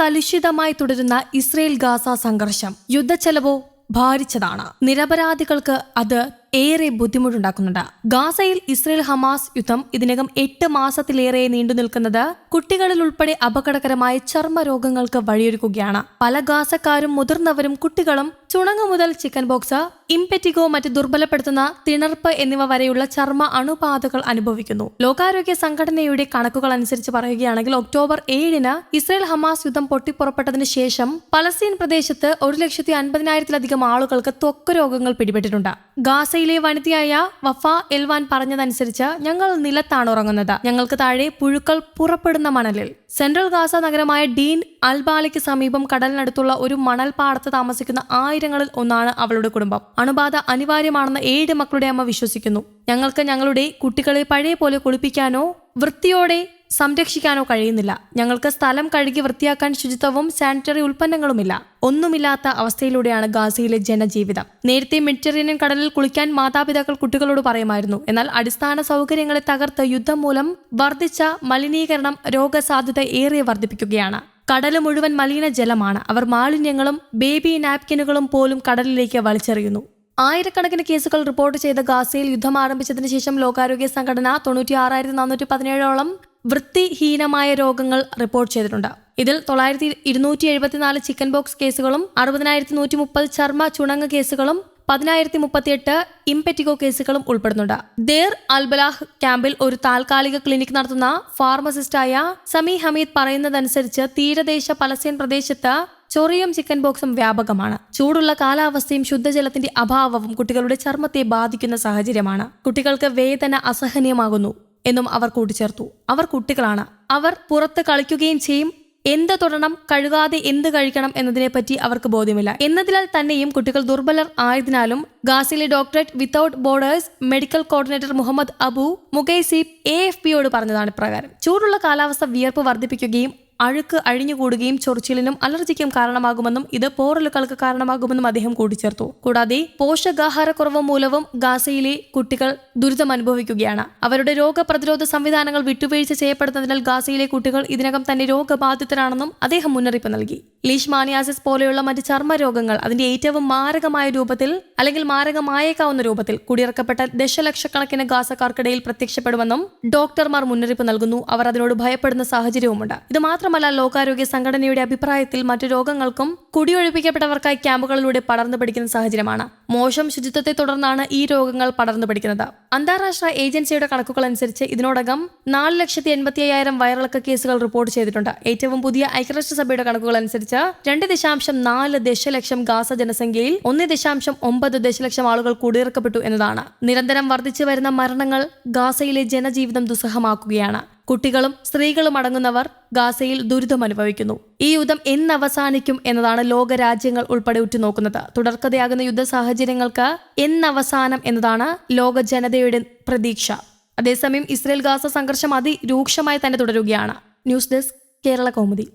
കലുഷിതമായി തുടരുന്ന Israel Gaza സംഘർഷം യുദ്ധച്ചെലവോ ഭാരിച്ചതാണ്. നിരപരാധികൾക്ക് അത് ഏറെ ബുദ്ധിമുട്ടുണ്ടാക്കുന്നുണ്ട്. ഗാസയിൽ ഇസ്രയേൽ ഹമാസ് യുദ്ധം ഇതിനകം എട്ട് മാസത്തിലേറെ നീണ്ടു നിൽക്കുന്നത് കുട്ടികളിൽ ഉൾപ്പെടെ അപകടകരമായ ചർമ്മ രോഗങ്ങൾക്ക് വഴിയൊരുക്കുകയാണ്. പല ഗാസക്കാരും മുതിർന്നവരും കുട്ടികളും ചുണങ്ങ് മുതൽ ചിക്കൻ ബോക്സ് ഇംപെറ്റിഗോ മറ്റ് ദുർബലപ്പെടുത്തുന്ന തിണർപ്പ് എന്നിവ വരെയുള്ള ചർമ്മ അണുബാധകൾ അനുഭവിക്കുന്നു. ലോകാരോഗ്യ സംഘടനയുടെ കണക്കുകൾ അനുസരിച്ച് പറയുകയാണെങ്കിൽ ഒക്ടോബർ ഏഴിന് ഇസ്രയേൽ ഹമാസ് യുദ്ധം പൊട്ടിപ്പുറപ്പെട്ടതിന് ശേഷം പലസ്തീൻ പ്രദേശത്ത് ഒരു ലക്ഷത്തി അൻപതിനായിരത്തിലധികം ആളുകൾക്ക് ത്വക്ക് രോഗങ്ങൾ പിടിപെട്ടിട്ടുണ്ട്. ഗാസയിലെ വനിതയായ വഫ എൽവാൻ പറഞ്ഞതനുസരിച്ച് ഞങ്ങൾ നിലത്താണ് ഉറങ്ങുന്നത്. ഞങ്ങൾക്ക് താഴെ പുഴുക്കൾ പുറപ്പെടുന്ന മണലിൽ. സെൻട്രൽ ഗാസ നഗരമായ ഡീൻ അൽബാലയ്ക്ക് സമീപം കടലിനടുത്തുള്ള ഒരു മണൽ പാടത്ത് താമസിക്കുന്ന ആയിരങ്ങളിൽ ഒന്നാണ് അവളുടെ കുടുംബം. അണുബാധ അനിവാര്യമാണെന്ന് ഏഴ് മക്കളുടെ അമ്മ വിശ്വസിക്കുന്നു. ഞങ്ങൾക്ക് ഞങ്ങളുടെ കുട്ടികളെ പഴയ പോലെ കുളിപ്പിക്കാനോ വൃത്തിയോടെ സംരക്ഷിക്കാനോ കഴിയുന്നില്ല. ഞങ്ങൾക്ക് സ്ഥലം കഴുകി വൃത്തിയാക്കാൻ ശുചിത്വവും സാനിറ്ററി ഉൽപ്പന്നങ്ങളുമില്ല. ഒന്നുമില്ലാത്ത അവസ്ഥയിലൂടെയാണ് ഗാസയിലെ ജനജീവിതം. നേരത്തെ മെഡിറ്ററേനിയൻ കടലിൽ കുളിക്കാൻ മാതാപിതാക്കൾ കുട്ടികളോട് പറയുമായിരുന്നു. എന്നാൽ അടിസ്ഥാന സൗകര്യങ്ങളെ തകർത്ത് യുദ്ധം മൂലം വർദ്ധിച്ച മലിനീകരണം രോഗസാധ്യത ഏറെ വർദ്ധിപ്പിക്കുകയാണ്. കടൽ മുഴുവൻ മലിനജലമാണ് അവർ മാലിന്യങ്ങളും ബേബി നാപ്കിനുകളും പോലും കടലിലേക്ക് വലിച്ചെറിയുന്നു. ആയിരക്കണക്കിന് കേസുകൾ റിപ്പോർട്ട് ചെയ്ത ഗാസയിൽ യുദ്ധം ആരംഭിച്ചതിന് ശേഷം ലോകാരോഗ്യ സംഘടന തൊണ്ണൂറ്റി ആറായിരത്തി നാനൂറ്റി പതിനേഴോളം വൃത്തിഹീനമായ രോഗങ്ങൾ റിപ്പോർട്ട് ചെയ്തിട്ടുണ്ട്. ഇതിൽ തൊള്ളായിരത്തി ഇരുന്നൂറ്റി എഴുപത്തിനാല് ചിക്കൻ ബോക്സ് കേസുകളും അറുപതിനായിരത്തി നൂറ്റി മുപ്പത് ചർമ്മ ചുണങ്ങ് കേസുകളും പതിനായിരത്തി മുപ്പത്തിയെട്ട് ഇംപെറ്റിഗോ കേസുകളും ഉൾപ്പെടുന്നുണ്ട്. ദേർ അൽബലാഹ് ക്യാമ്പിൽ ഒരു താൽക്കാലിക ക്ലിനിക് നടത്തുന്ന ഫാർമസിസ്റ്റായ സമി ഹമീദ് പറയുന്നതനുസരിച്ച് തീരദേശ പലസ്തീൻ പ്രദേശത്ത് ചൊറിയും ചിക്കൻ ബോക്സും വ്യാപകമാണ്. ചൂടുള്ള കാലാവസ്ഥയും ശുദ്ധജലത്തിന്റെ അഭാവവും കുട്ടികളുടെ ചർമ്മത്തെ ബാധിക്കുന്ന സാഹചര്യമാണ്. കുട്ടികൾക്ക് വേദന അസഹനീയമാകുന്നു. എന്നും അവർ കൂട്ടിച്ചേർത്തു. അവർ കുട്ടികളാണ്. അവർ പുറത്ത് കളിക്കുകയും ചെയ്യും. എന്ത് തൊടണം കഴുകാതെ എന്ത് കഴിക്കണം എന്നതിനെപ്പറ്റി അവർക്ക് ബോധ്യമില്ല. എന്നതിനാൽ തന്നെയും കുട്ടികൾ ദുർബലർ ആയതിനാലും ഗാസിലെ doctors without borders medical coordinator Muhammad Abu മുഖൈസീബ് A F പിയോട് പറഞ്ഞതാണ് ഇപ്രകാരം. ചൂടുള്ള കാലാവസ്ഥ വിയർപ്പ് വർദ്ധിപ്പിക്കുകയും അഴുക്ക് അഴിഞ്ഞുകൂടുകയും ചൊറിച്ചിലിനും അലർജിക്കും കാരണമാകുമെന്നും ഇത് പോറലുകൾക്ക് കാരണമാകുമെന്നും അദ്ദേഹം കൂട്ടിച്ചേർത്തു. കൂടാതെ പോഷകാഹാരക്കുറവ് മൂലവും ഗാസയിലെ കുട്ടികൾ ദുരിതം അനുഭവിക്കുകയാണ്. അവരുടെ രോഗപ്രതിരോധ സംവിധാനങ്ങൾ വിട്ടുവീഴ്ച ചെയ്യപ്പെടുന്നതിനാൽ ഗാസയിലെ കുട്ടികൾ ഇതിനകം തന്നെ രോഗബാധിതരാണെന്നും അദ്ദേഹം മുന്നറിയിപ്പ് നൽകി. ലീഷ്മാനിയാസിസ് പോലെയുള്ള മറ്റ് ചർമ്മരോഗങ്ങൾ അതിന്റെ ഏറ്റവും മാരകമായ രൂപത്തിൽ അല്ലെങ്കിൽ മാരകമായേക്കാവുന്ന രൂപത്തിൽ കുടിയിറക്കപ്പെട്ട ദശലക്ഷക്കണക്കിന് ഗാസക്കാർക്കിടയിൽ പ്രത്യക്ഷപ്പെടുമെന്നും ഡോക്ടർമാർ മുന്നറിയിപ്പ് നൽകുന്നു. അവർ അതിനോട് ഭയപ്പെടുന്ന സാഹചര്യവുമുണ്ട്. ഇത് മാത്രമല്ല ലോകാരോഗ്യ സംഘടനയുടെ അഭിപ്രായത്തിൽ മറ്റു രോഗങ്ങൾക്കും കുടിയൊഴിപ്പിക്കപ്പെട്ടവർക്കായി ക്യാമ്പുകളിലൂടെ പടർന്നു പിടിക്കുന്ന സാഹചര്യമാണ്. മോശം ശുചിത്വത്തെ തുടർന്നാണ് ഈ രോഗങ്ങൾ പടർന്നു പിടിക്കുന്നത്. അന്താരാഷ്ട്ര ഏജൻസിയുടെ കണക്കുകൾ അനുസരിച്ച് ഇതിനോടകം നാല് ലക്ഷത്തി എൺപത്തി അയ്യായിരം വയറിളക്ക കേസുകൾ റിപ്പോർട്ട് ചെയ്തിട്ടുണ്ട്. ഏറ്റവും പുതിയ ഐക്യരാഷ്ട്രസഭയുടെ കണക്കുകൾ അനുസരിച്ച് രണ്ട് ദശാംശം നാല് ദശലക്ഷം ഗാസ ജനസംഖ്യയിൽ ഒന്ന് ദശാംശം ഒമ്പത് ദശലക്ഷം ആളുകൾ കുടിയിറക്കപ്പെട്ടു എന്നതാണ്. നിരന്തരം വർദ്ധിച്ചു വരുന്ന മരണങ്ങൾ ഗാസയിലെ ജനജീവിതം ദുസ്സഹമാക്കുകയാണ്. കുട്ടികളും സ്ത്രീകളും അടങ്ങുന്നവർ ഗാസയിൽ ദുരിതം അനുഭവിക്കുന്നു ഈ യുദ്ധം എന്നവസാനിക്കും എന്നതാണ് ലോകരാജ്യങ്ങൾ ഉൾപ്പെടെ ഉറ്റുനോക്കുന്നത്. തുടർക്കഥയാകുന്ന യുദ്ധ സാഹചര്യങ്ങൾക്ക് എന്നവസാനം എന്നതാണ് ലോക ജനതയുടെ പ്രതീക്ഷ. അതേസമയം ഇസ്രയേൽ ഗാസ സംഘർഷം അതിരൂക്ഷമായി തന്നെ തുടരുകയാണ്. News desk Kerala Kaumudi.